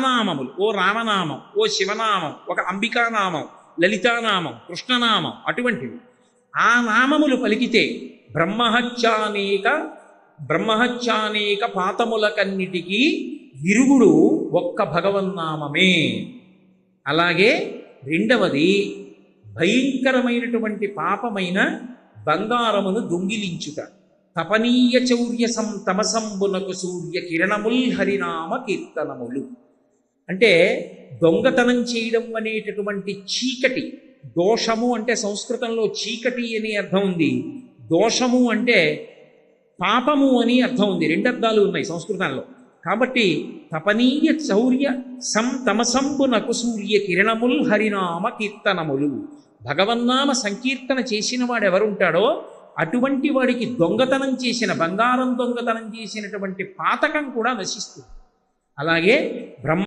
నానామములు ఓ రామనామం ఓ శివనామం ఒక అంబికానామం లలితానామం కృష్ణనామం అటువంటివి. ఆ నామములు పలికితే బ్రహ్మహత్యానేక బ్రహ్మహత్యానేక పాతములకన్నిటికీ విరుగుడు ఒక్క భగవన్నామమే. అలాగే రెండవది భయంకరమైనటువంటి పాపమైన బంగారమును దొంగిలించుట. తపనీయ చౌర్య సం తమసంబునకు సూర్య కిరణముల్ హరినామ కీర్తనములు. అంటే దొంగతనం చేయడం అనేటటువంటి చీకటి. దోషము అంటే సంస్కృతంలో చీకటి అని అర్థం ఉంది. దోషము అంటే పాపము అని అర్థం ఉంది. రెండు అర్థాలు ఉన్నాయి సంస్కృతంలో. కాబట్టి తపనీయ చౌర్య సం తమసంబునకు సూర్య కిరణముల్ హరినామ కీర్తనములు. భగవన్నామ సంకీర్తన చేసిన వాడు ఎవరుంటాడో అటువంటి వాడికి దొంగతనం చేసిన బంగారం దొంగతనం చేసినటువంటి పాతకం కూడా నశిస్తుంది. అలాగే బ్రహ్మ